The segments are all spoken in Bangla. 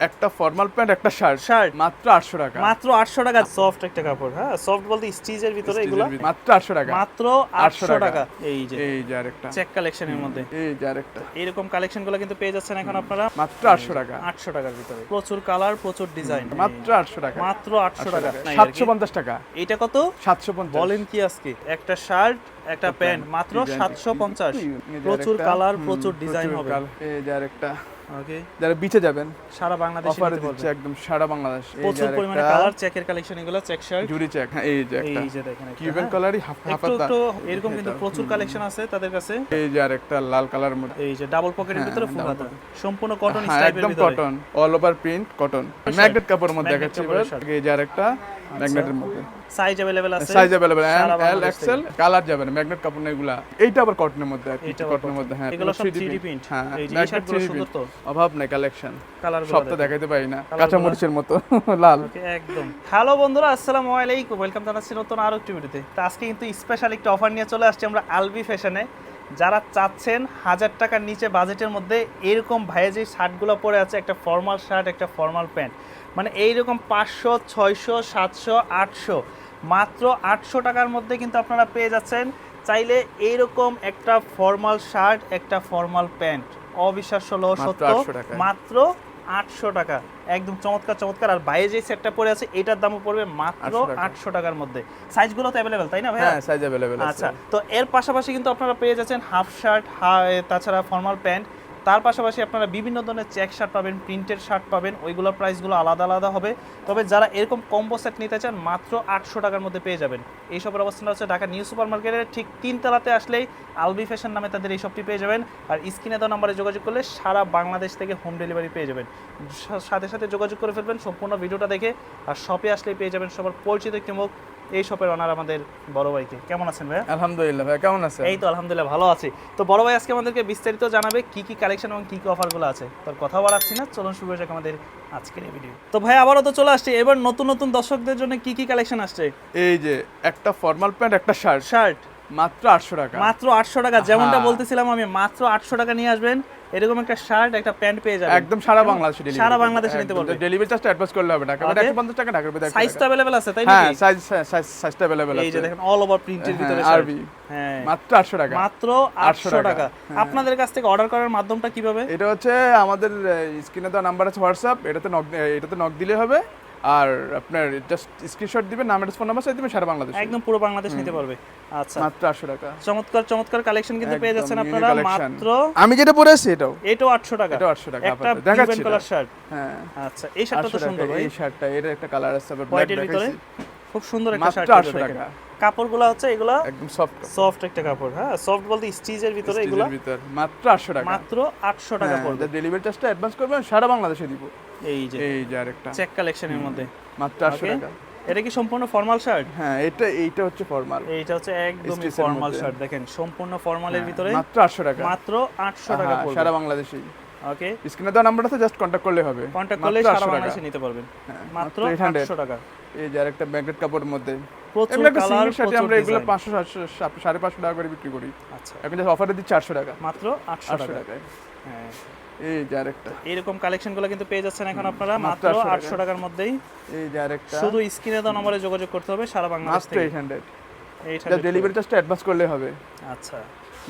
একটা ফর্মাল প্যান্ট একটা শার্ট শার্ট মাত্র আটশো টাকা। মাত্র আটশো টাকা সফট একটা কাপড় হ্যাঁ? সফট বলতে স্টিচের ভিতরে এগুলো? মাত্র আটশো টাকা। মাত্র 800 আটশো টাকা। এই যে। এই যে আরেকটা। চেক কালেকশনের মধ্যে। এই যে আরেকটা। এরকম কালেকশনগুলো কিন্তু পেয়ে যাচ্ছেন এখন আপনারা। মাত্র আটশো টাকা। আটশো টাকার ভিতরে। প্রচুর কালার প্রচুর ডিজাইন মাত্র আটশো টাকা। মাত্র আটশো টাকা। নাই আর কি। সাতশো পঞ্চাশ টাকা। এইটা কত? সাতশো পঞ্চাশ। বলেন কি আজকে? একটা শার্ট একটা প্যান্ট মাত্র design সাতশো পঞ্চাশ। এই যে প্রচুর কালার প্রচুর ডিজাইন হবে। এই যে আরেকটা। ওকে যারা বিচে যাবেন সারা বাংলাদেশে অফারে নিতে দিচ্ছে পারবেন একদম সারা বাংলাদেশ এই যে প্রচুর পরিমাণে আরেকটা কালার চেকের কালেকশন এগুলো চেক শার্ট জুরি চেক হ্যাঁ এই যে একটা এই যে দেখেন একটা, কিউবেন হ্যাঁ। কালারই হাফ একটু হাফাতা একটু এরকম কিন্তু প্রচুর কালেকশন আছে তাদের কাছে এই যে আরেকটা লাল কালার মধ্যে এই যে ডাবল পকেটের হ্যাঁ, ভিতরে ফুল double হাতা সম্পূর্ণ কটন হ্যাঁ স্টাইপের একদম ভিতরে cotton all over print cotton magnet কাপড়ের মধ্যে Magnet দেখাচ্ছি কাপড়ের এবার। shirt। এই যে আরেকটা ম্যাগনেটের মধ্যে সাইজ अवेलेबल আছে সাইজ अवेलेबल সারা M L Bangladesh XL colour যাবে না ম্যাগনেট কাপড় না এগুলা এইটা আবার কটনের মধ্যে আর কি এইটা আবার কটনের cotton। মধ্যে হ্যাঁ এগুলো পুরো সব 3D 3D print। হ্যাঁ এই যে এই magnet শার্টগুলো 3D সুন্দর print। তো অভাব নাই কালেকশন কালার সব তো দেখাইতে পারি না। কাঁচা মরিচের মতো লাল। একদম। হ্যালো বন্ধুরা আসসালামু আলাইকুম। ওয়েলকাম জানাচ্ছি নতুন আরও একটি ভিডিওতে তো। আজকে কিন্তু স্পেশাল একটা অফার নিয়ে চলে আসছি আমরা আলবি ফ্যাশনে যারা চাচ্ছেন হাজার টাকার নিচে বাজেটের মধ্যে এরকম ভাইয়ে যে শার্টগুলো পরে আছে একটা ফর্মাল শার্ট একটা ফর্মাল প্যান্ট মানে এইরকম পাঁচশো ছয়শো সাতশো আটশো। মাত্র আটশো টাকার মধ্যে কিন্তু আপনারা পেয়ে যাচ্ছেন। চাইলে এইরকম একটা ফর্মাল শার্ট একটা ফর্মাল প্যান্ট অবিশ্বাস্য হলো সত্য। মাত্র আটশো টাকা। একদম চমৎকার চমৎকার। আর বাইরে যে সেটটা পড়ে আছে এটার দামও পড়বে মাত্র আটশো টাকার মধ্যে। সাইজগুলো তো অ্যাভেলেবেল তাই না ভাই হ্যাঁ সাইজ অ্যাভেলেবেল আচ্ছা তো এর পাশাপাশি কিন্তু আপনারা পেয়ে যাচ্ছেন হাফ শার্ট তাছাড়া ফর্মাল প্যান্ট তার পাশাপাশি আপনারা বিভিন্ন ধরনের চেক শার্ট পাবেন প্রিন্টের শার্ট পাবেন ওইগুলোর প্রাইসগুলো আলাদা আলাদা হবে। তবে যারা এরকম কম্বো সেট নিতে চান, মাত্র আটশো টাকার মধ্যে পেয়ে যাবেন। এই সবের অবস্থানটা হচ্ছে ঢাকা নিউ সুপার মার্কেটের ঠিক তিনতলাতে আসলেই আলবি ফ্যাশন নামে তাদের এই শপটি পেয়ে যাবেন। আর স্ক্রিনে দেওয়া নাম্বারে যোগাযোগ করলে সারা বাংলাদেশ থেকে হোম ডেলিভারি পেয়ে যাবেন। সাথে সাথে যোগাযোগ করে ফেলবেন সম্পূর্ণ ভিডিওটা দেখে। আর শপে আসলেই পেয়ে যাবেন সবার পরিচিত একটি মুখ এই শপের অনার আমাদের বড় ভাইকে। কেমন আছেন ভাই আলহামদুলিল্লাহ ভাই কেমন আছেন? এই তো আলহামদুলিল্লাহ ভালো আছি। তো বড় ভাই আজকে আমাদেরকে বিস্তারিত জানাবে কি কি কালেকশন এবং কি কি অফারগুলো আছে। তোর কথা বাড়াচ্ছি না চলুন শুরু হয়ে আমাদের আজকের এই ভিডিও তো ভাই আবারও তো চলে আসছে। এবার নতুন নতুন দর্শকদের জন্য কি কি কালেকশন আসছে? এই যে একটা ফর্মাল প্যান্ট একটা শার্ট শার্ট মাত্র আটশো টাকা। মাত্র আটশো টাকা যেমনটা হ্যাঁ। বলতেছিলাম আমি মাত্র আটশো টাকা নিয়ে আসবেন। এরকম একটা শার্ট একটা প্যান্ট পেয়ে যাবেন। একদম সারা বাংলাদেশে সারা বাংলাদেশে নিতে পারবে ডেলিভারি চার্জটা অ্যাডভান্স করলে হবে টাকা. একশো পঞ্চাশ টাকা ঢাকার ভিতরে সাইজ তো অ্যাভেলেবেল আছে তাই হ্যাঁ নাকি? সাইজ সাইজ সাইজটা অ্যাভেলেবল এই যে আছে। দেখেন অল ওভার প্রিন্টের ভিতরে হ্যাঁ, আরবি হ্যাঁ। মাত্র আটশো টাকা। মাত্র 800 আটশো টাকা। টাকা। হ্যাঁ। আপনাদের কাছ থেকে অর্ডার করার মাধ্যমটা কীভাবে? এটা হচ্ছে আমাদের স্ক্রিনে দেওয়া নাম্বার আছে হোয়াটসঅ্যাপ এটাতে নক এটাতে নক দিলে হবে। আর আপনার জাস্ট স্ক্রিনশট দিবেন নাম অ্যাড্রেস ফোন নাম্বার সাথে দিবেন সারা বাংলাদেশ। একদম পুরো বাংলাদেশ নিতে পারবে। আচ্ছা। মাত্র আটশো টাকা। চমৎকার চমৎকার কালেকশন কিন্তু পেয়ে যাচ্ছেন আপনারা মাত্র আমি যেটা পরে আছি এটাও। এটাও আটশো টাকা। এটাও আটশো টাকা একটা। দেখাচ্ছি কালার শার্ট হ্যাঁ। আচ্ছা এই শার্টটা তো সুন্দর ভাই। এই শার্টটা এর একটা কালার আছে আবার ব্ল্যাক ভিতরে। খুব সুন্দর একটা শার্ট মাত্র শার্ট আটশো টাকা। কাপড়গুলো হচ্ছে এগুলা একদম সফট সফট একটা কাপড় হ্যাঁ? সফট বলতে স্টিচের ভিতরে এগুলা। ভিতর। মাত্র আটশো টাকা। মাত্র আটশো টাকা পড়বে। ডেলিভারি চার্জটা অ্যাডভান্স করবেন সারা বাংলাদেশে দিব। এই যে এই যে আরেকটা। চেক কালেকশনের মধ্যে। মাত্র আটশো Okay. টাকা। এটা কি সম্পূর্ণ ফর্মাল শার্ট হ্যাঁ এটা এইটা হচ্ছে ফর্মাল এইটা হচ্ছে একদমই ফর্মাল শার্ট দেখেন সম্পূর্ণ ফর্মালের ভিতরে মাত্র আটশো টাকা। মাত্র আটশো টাকা হ্যাঁ, পড়বে। সারা বাংলাদেশেই। ওকে স্ক্রিনে দেওয়া নাম্বার আছে জাস্ট কন্ট্যাক্ট করলে হবে। কন্ট্যাক্ট মাত্র করলে সারা বাংলাদেশে নিতে পারবেন। হ্যাঁ, মাত্র 800 টাকা। এই যে আরেকটা ম্যাগনেট কাপড়ের মধ্যে। প্রচুর কালার শার্টে আমরা এগুলো টাকা করে বিক্রি করি। আচ্ছা। এখন জাস্ট অফারে দিচ্ছি আটশো টাকা। মাত্র আটশো আটশো টাকা। হ্যাঁ। এই যে আরেকটা। এরকম কালেকশনগুলো কিন্তু পেয়ে যাচ্ছেন এখন আপনারা মাত্র মাত্র 800 আটশো টাকার মধ্যেই। এই যে আরেকটা। শুধু স্ক্রিনে দেওয়া নম্বরে যোগাযোগ করতে হবে সারা বাংলাদেশ থেকে। এইট হান্ড্রেড ডেলিভারি চার্জটা অ্যাডভান্স করলে হবে। আচ্ছা।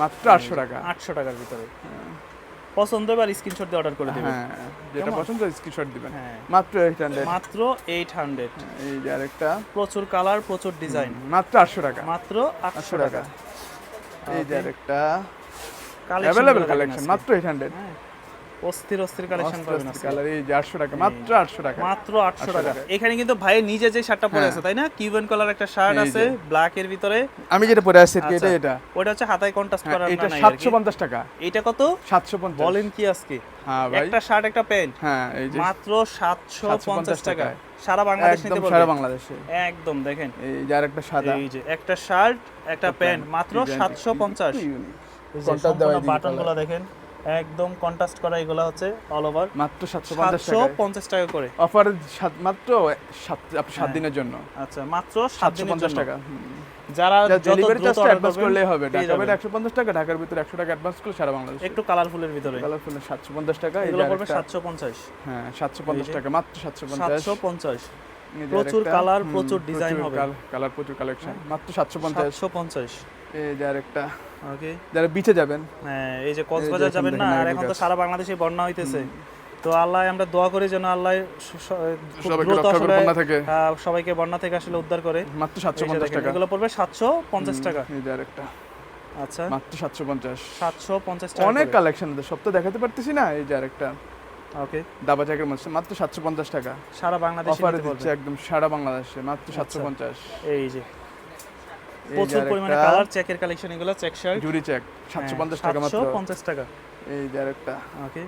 মাত্র আটশো টাকা। আটশো টাকার ভিতরে। পছন্দ এবার স্ক্রিনশট দিয়ে অর্ডার করে দেবেন। হ্যাঁ যেটা পছন্দ স্ক্রিনশট দিবেন। হ্যাঁ। মাত্র এইট হান্ড্রেড মাত্র এইট হান্ড্রেড এই যে আরেকটা। প্রচুর কালার প্রচুর ডিজাইন মাত্র আটশো টাকা। মাত্র আটশো আটশো টাকা। টাকা। এই যে আরেকটা। Collection অ্যাভেলেবল কালেকশন মাত্র এইট হান্ড্রেড হ্যাঁ, অস্থির অস্থির কালেকশন পাবেন। কালার এই টাকা মাত্র আটশো টাকা। মাত্র আটশো 800 টাকা। এখানে কিন্তু ভাই নিজে যে শার্টটা পরে হ্যাঁ। আছে তাই না? কিউবেন কালার একটা শার্ট আছে ব্ল্যাক এর ভিতরে। আমি যেটা পরে আছি কি, আচ্ছা। এটা। এটা ওটা হচ্ছে হাতায় কন্ট্রাস্ট হ্যাঁ, করার এটা না সাতশো পঞ্চাশ টাকা। এটা কত? সাতশো পঞ্চাশ। বলেন কি আজকে? হ্যাঁ ভাই। একটা শার্ট একটা প্যান্ট হ্যাঁ এই যে। মাত্র সাতশো 750 পঞ্চাশ টাকা। সারা বাংলাদেশ নিতে সারা বাংলাদেশে। একদম দেখেন। এই যে আরেকটা সাদা। এই যে একটা শার্ট একটা প্যান্ট মাত্র সাতশো পঞ্চাশ। দেওয়া এই বাটন colour। দেখেন। একদম কন্ট্রাস্ট করা এগুলো হচ্ছে অল ওভার মাত্র সাতশো পঞ্চাশ সাতশো টাকা পঞ্চাশ টাকা করে। অফার মাত্র সাত আপনি সাত হ্যাঁ। দিনের জন্য। আচ্ছা মাত্র সাত সাতশো দিনের পঞ্চাশ জন্য। টাকা। যারা ডেলিভারি চার্জটা অ্যাডভান্স করলেই হবে। ঢাকা বাইরে যাবেন। একশো পঞ্চাশ টাকা ঢাকার ভিতরে একশো টাকা অ্যাডভান্স করলে সারা বাংলাদেশ। একটু কালারফুলের ভিতরে। কালারফুল সাতশো পঞ্চাশ টাকা এই এগুলো পড়বে আরেকটা- সাতশো পঞ্চাশ। হ্যাঁ সাতশো পঞ্চাশ এই যে। টাকা মাত্র সাতশো পঞ্চাশ। সাতশো পঞ্চাশ। এই যে প্রচুর কালার প্রচুর ডিজাইন হবে। কালার প্রচুর কালেকশন মাত্র সাতশো পঞ্চাশ। সাতশো পঞ্চাশ। এই যে আরেকটা। ওকে যারা বিচে যাবেন। হ্যাঁ এই যে কক্সবাজার যাবেন না আর নারকেল এখন তো সারা বাংলাদেশে বন্যা হইতেছে। তো আল্লাহ আমরা দোয়া করি যেন আল্লাহ স- স- খুব সবাইকে বন্যা থেকে। আসলে উদ্ধার করে। মাত্র সাতশো পঞ্চাশ টাকা। এগুলো পড়বে সাতশো পঞ্চাশ টাকা। এই যে আরেকটা। আচ্ছা। মাত্র সাতশো পঞ্চাশ। সাতশো পঞ্চাশ টাকা অনেক কালেকশন আছে সব তো দেখাতে পারতেছি না এই যে আরেকটা। ওকে দাবা চাকের মাত্র সাতশো পঞ্চাশ টাকা। সারা বাংলাদেশে অফারে দিচ্ছে একদম সারা বাংলাদেশে মাত্র সাতশো আচ্ছা। পঞ্চাশ। এই যে। প্রচুর পরিমাণে কালার চেকের কালেকশন এগুলো চেক শার্ট জুরি চেক সাতশো পঞ্চাশ টাকা মাত্র। পঞ্চাশ টাকা। এই যে আরেকটা ওকে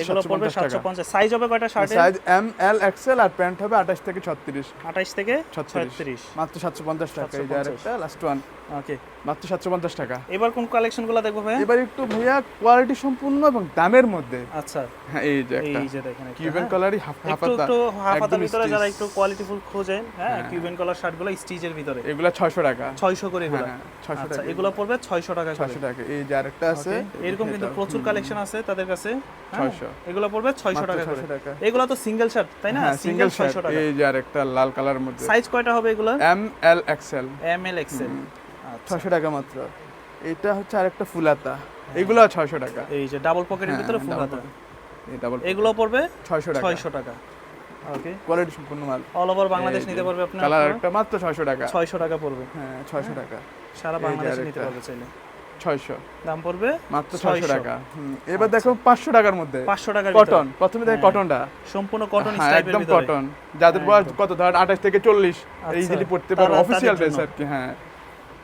এগুলো পড়বে পঞ্চাশ টাকা। সাতশো পঞ্চাশ। সাইজ হবে কয়টা শার্টে সাইজ এম এল এক্সেল আর প্যান্ট হবে আঠাশ থেকে ছত্রিশ। আঠাইশ থেকে ছত্রিশ। ছত্রিশ। মাত্র সাতশো পঞ্চাশ টাকা এই আরেকটা লাস্ট ওয়ান ওকে মাত্র সাতশো পঞ্চাশ টাকা। এবার কোন কালেকশনগুলো দেখব ভাইয়া? এবার একটু ভাইয়া কোয়ালিটি সম্পূর্ণ এবং দামের মধ্যে। আচ্ছা। হ্যাঁ এই যে একটা এই যে দেখেন কিউবেন হ্যাঁ। কালারই হাফ একটু ভিতরে যারা একটু কোয়ালিটিফুল খোঁজেন হ্যাঁ কিউবেন কলার শার্টগুলো স্টিচের ভিতরে। এগুলা ছয়শো টাকা। ছয়শো করে এগুলো। হ্যাঁ টাকা। এগুলো পড়বে ছয়শো টাকা করে। ছয়শো টাকা। এই যে আরেকটা আছে এরকম কিন্তু প্রচুর কালেকশন আছে তাদের কাছে হ্যাঁ, 600 এগুলো পড়বে টাকা করে। এগুলো তো সিঙ্গেল শার্ট তাই না? হ্যাঁ সিঙ্গেল সিঙ্গেল ছয়শো টাকা। এই যে আরেকটা লাল কালারের মধ্যে। সাইজ কয়টা হবে এগুলো? M L XL M L XL আচ্ছা। টাকা মাত্র। এটা হচ্ছে আরেকটা ফুলাতা। এগুলো ছয়শো টাকা। এই যে ডাবল পকেটের হ্যাঁ, ভিতরে ফুল double হাতা এই ডাবল এগুলো পড়বে ছয়শো টাকা। ছয়শো টাকা। ওকে কোয়ালিটি সম্পূর্ণ মাল। অল ওভার বাংলাদেশ নিতে পারবে আপনার কালার একটা মাত্র ছয়শো টাকা। ছয়শো টাকা পড়বে। হ্যাঁ ছয়শো টাকা। সারা বাংলাদেশে নিতে পারবে চাইলে। ছয়শো। দাম পড়বে মাত্র ছয়শো। টাকা। এবার আচ্ছা। দেখো পাঁচশো টাকার মধ্যে। পাঁচশো টাকা কটন। প্রথমে দেখো কটনটা। সম্পূর্ণ কটন হ্যাঁ, একদম কটন যাদের হ্যাঁ, বয়স কত? ধর আঠাশ থেকে চল্লিশ। আচ্ছা। ইজিলি পড়তে পারো অফিসিয়াল ড্রেস আর কি হ্যাঁ।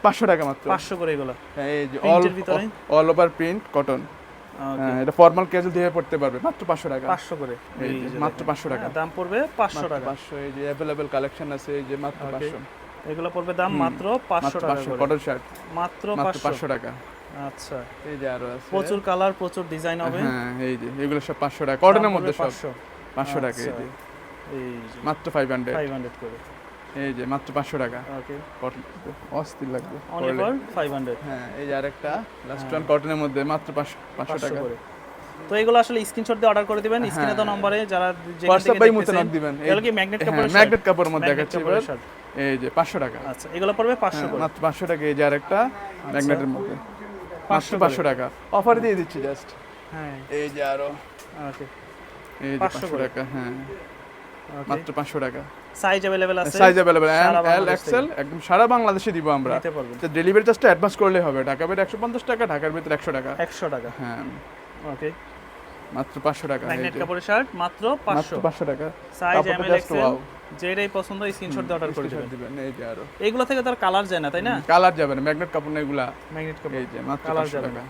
পাঁচশো টাকা মাত্র। পাঁচশো করে এগুলো। হ্যাঁ, এই যে অল ওভার প্রিন্ট কটন এটা ফর্মাল ক্যাজুয়াল দিয়ে পড়তে পারবে। মাত্র 500 টাকা। 500 করে। মাত্র 500 টাকা। দাম পড়বে 500 টাকা। 500 এই যে अवेलेबल কালেকশন আছে এই যে মাত্র 500 এগুলো পড়বে দাম মাত্র পাঁচশো মাত্র টাকা কটন শার্ট মাত্র মাত্র পাঁচশো। পাঁচশো টাকা। আচ্ছা। এই যে আরও আছে। প্রচুর কালার প্রচুর ডিজাইন হবে। হ্যাঁ এই যে এগুলো সব পাঁচশো টাকা। কটনের মধ্যে সব পাঁচশো। পাঁচশো টাকা এই আচ্ছা। যে। এই যে। মাত্র ফাইভ হান্ড্রেড ফাইভ হান্ড্রেড করে। এই যে মাত্র পাঁচশো টাকা। ওকে কটন অস্থির লাগবে। অনলি ফর ফাইভ হান্ড্রেড হ্যাঁ এই যে আরেকটা লাস্ট হ্যাঁ। ওয়ান কটনের মধ্যে মাত্র পাঁচশো পাঁচশো পাঁচশো টাকা। করে। তো এগুলো আসলে স্ক্রিনশট দিয়ে অর্ডার করে দিবেন স্ক্রিনে তো হ্যাঁ। নম্বরে যারা হোয়াটসঅ্যাপ বাই মতো নক দিবেন। এগুলো কি ম্যাগনেট shirt? ম্যাগনেট কাপড়ের মধ্যে দেখাচ্ছি। এই যে পাঁচশো টাকা আচ্ছা এগুলো পড়বে পাঁচশো হ্যাঁ, করে মাত্র পাঁচশো টাকা এই যে আরেকটা ম্যাগনেটের মধ্যে মাত্র 500 পাঁচশো টাকা অফার দিয়ে দিচ্ছি জাস্ট হ্যাঁ এই যে আরো ওকে এই যে 500 পাঁচশো করে। টাকা হ্যাঁ ওকে মাত্র পাঁচশো টাকা সাইজ अवेलेबल আছে সাইজ অ্যাভেলেবেল সারা এল বাংলাদেশ এক্সেল একদম সারা বাংলাদেশে দিব আমরা নিতে পারবেন তো ডেলিভারি চার্জটা অ্যাডভান্স করলে হবে ঢাকা বের একশো পঞ্চাশ টাকা ঢাকার ভিতরে একশো টাকা 100 টাকা হ্যাঁ ওকে মাত্র পাঁচশো টাকা এই ম্যাগনেট যে। কাপড়ের শার্ট মাত্র মাত্র 500 পাঁচশো টাকা সাইজ কাপড়টা এমএল just এক্সেল wow। যেটাই পছন্দ স্ক্রিনশট দিয়ে অর্ডার করে দিবেন। এই যে আরও। এইগুলো থেকে তার কালার যায় না তাই না? কালার যাবে না ম্যাগনেট কাপড় না এগুলা। ম্যাগনেট কাপড় এই যে মাত্র পাঁচশো যাবে টাকা।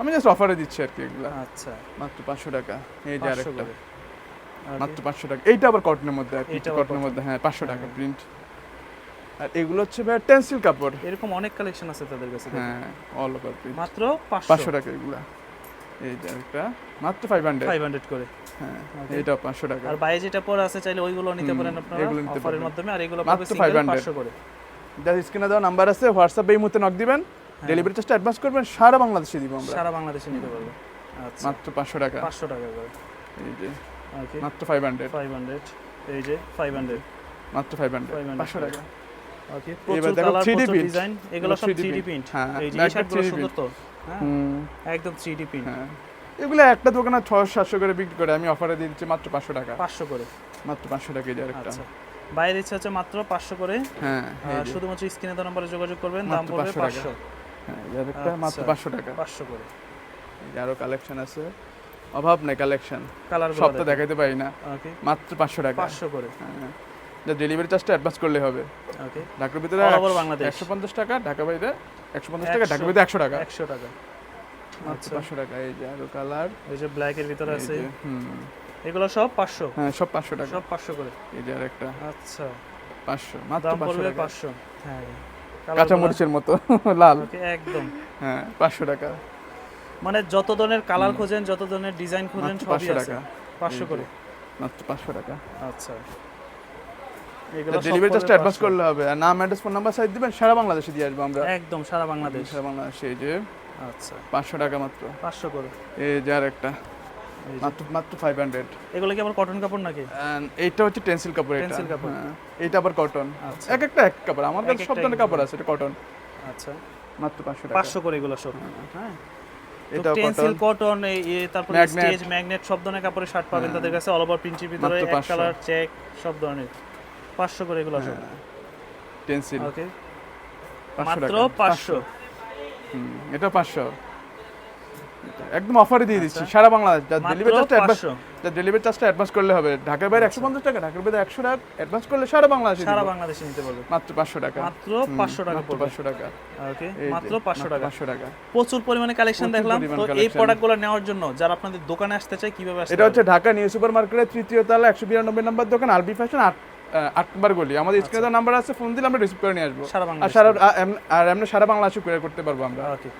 আমি জাস্ট অফারে দিচ্ছি আর কি এগুলা। আচ্ছা। মাত্র পাঁচশো টাকা। এই যে 500 আরেকটা। মাত্র পাঁচশো টাকা। এইটা আবার কটনের মধ্যে আর এইটা কটনের মধ্যে হ্যাঁ পাঁচশো টাকা হ্যাঁ। প্রিন্ট আর এগুলো হচ্ছে ভাই টেন্সিল কাপড়। এরকম অনেক কালেকশন আছে তাদের কাছে হ্যাঁ অল ওভার প্রিন্ট মাত্র পাঁচশো। পাঁচশো টাকা এগুলা। এই যে মাত্র ফাইভ হান্ড্রেড ফাইভ হান্ড্রেড করে। হ্যাঁ. এইটা পাঁচশো টাকা। আর বাইরে যেটা পরে আছে চাইলে ওইগুলো নিতে পারেন আপনারা অফারের মাধ্যমে আর এগুলো মাত্র পাবে সিঙ্গেল 500 করে। যার স্ক্রিনে দেওয়া নাম্বার আছে হোয়াটসঅ্যাপে এই মুহূর্তে নক দিবেন। ডেলিভারি চার্জটা অ্যাডভান্স করবেন সারা বাংলাদেশে দিব আমরা। সারা বাংলাদেশে নিতে পারবে আচ্ছা। মাত্র পাঁচশো টাকা। পাঁচশো টাকা করে। এই যে ওকে মাত্র ফাইভ হান্ড্রেড ফাইভ হান্ড্রেড এই যে ফাইভ হান্ড্রেড মাত্র ফাইভ হান্ড্রেড 500 পাঁচশো টাকা। ওকে এবার প্রচুর দেখো কালার 3D প্রচুর ডিজাইন এগুলো সব 3D 3D print। প্রিন্ট হ্যাঁ, এই যে শার্টগুলো সুন্দর তো। হ্যাঁ একদম 3D প্রিন্ট হ্যাঁ। এগুলো একটা দোকানে ছশো সাতশো করে বিক্রি করে আমি অফারে দিয়ে দিচ্ছি মাত্র পাঁচশো টাকা। 500 করে। মাত্র পাঁচশো টাকা এই আরেকটা। আচ্ছা। বাইরে ইচ্ছে হচ্ছে মাত্র 500 করে। হ্যাঁ শুধুমাত্র স্ক্রিনে তো নম্বরে যোগাযোগ করবেন দাম পড়বে 500 টাকা। হ্যাঁ এই যে আরেকটা মাত্র আচ্ছা। পাঁচশো টাকা। 500 করে। এই যে আরও কালেকশন আছে। অভাব নাই কালেকশন কালার সব তো দেখাইতে পারি না। ওকে মাত্র পাঁচশো টাকা। 500 করে। হ্যাঁ। যা ডেলিভারি চার্জটা অ্যাডভান্স করলে হবে। ওকে ঢাকার ভিতরে। একশো পঞ্চাশ টাকা ঢাকা বাইরে একশো পঞ্চাশ টাকা 100 ভিতরে একশো টাকা। 100 টাকা। আচ্ছা। পাঁচশো টাকা এই যে আরও কালার। এই যে ব্ল্যাক এর ভিতরে আছে। হুম। এগুলো সব 500 হ্যাঁ সব পাঁচশো টাকা। সব 500 করে? এই যে আরেকটা। আচ্ছা। পাঁচশো মাত্র পাঁচশো 500 হ্যাঁ কাঁচা মরিচের মতো লাল। একদম। হ্যাঁ পাঁচশো টাকা। মানে যত ধরনের কালার খোঁজেন যত ধরনের ডিজাইন খোঁজেন সবই আছে। 500 করে? মাত্র পাঁচশো টাকা। আচ্ছা। ডেলিভারি চার্জটা অ্যাডভান্স করলে হবে। আর নাম অ্যাড্রেস ফোন নাম্বার সাইজ দিবেন সারা বাংলাদেশে দিয়ে আসব আমরা। একদম সারা বাংলাদেশ। সারা বাংলাদেশে এই যে আচ্ছা। পাঁচশো টাকা মাত্র। পাঁচশো করে। এই যে আর একটা। মাত্র মাত্র ফাইভ হান্ড্রেড এগুলো কি আবার কটন কাপড় নাকি? এইটা হচ্ছে টেন্সিল কাপড় Tencel কাপড়। হ্যাঁ, এইটা আবার কটন আচ্ছা। এক একটা এক কাপড়। আমার কাছে সব ধরনের কাপড় আছে এটা কটন আচ্ছা। মাত্র পাঁচশো টাকা। পাঁচশো করে এগুলো সব। হ্যাঁ। এটা টেন্সিল কটন কটন তারপর। স্টেজ ম্যাগনেট সব ধরনের কাপড়ের শার্ট পাবেন হ্যাঁ। তাদের কাছে। অল ওভার প্রিন্টের ভিতরে এক কালার চেক সব ধরনের। পাঁচশো করে এগুলো সব টেন্সিল ওকে মাত্র পাঁচশো। এটা পাঁচশো। একদম অফারে দিয়ে দিচ্ছি। সারা বাংলাদেশ। যা ডেলিভারি চার্জটা অ্যাডভান্স যা ডেলিভারি চার্জটা অ্যাডভান্স করলে হবে। ঢাকার বাইরে একশো পঞ্চাশ টাকা ঢাকার বাইরে একশো টাকা অ্যাডভান্স করলে সারা বাংলাদেশে সারা বাংলাদেশে নিতে পারবে। মাত্র পাঁচশো টাকা। মাত্র পাঁচশো টাকা পাঁচশো টাকা। ওকে মাত্র পাঁচশো টাকা। পাঁচশো টাকা। প্রচুর পরিমাণে কালেকশন দেখলাম। তো এই। প্রোডাক্টগুলো নেওয়ার জন্য যারা আপনাদের দোকানে আসতে চায় কীভাবে আসতে এটা হচ্ছে? ঢাকা নিউ সুপার মার্কেটের তৃতীয় তলা একশো বিরানব্বই নম্বর দোকান আরবি ফ্যাশন আট আট নম্বর গলি আমাদের স্ক্রিনে নাম্বার আছে ফোন দিলে আমরা রিসিভ করে নিয়ে আসব। সারা আর সারা আর এমনি সারা বাংলাদেশে কুরিয়ার করতে পারব আমরা।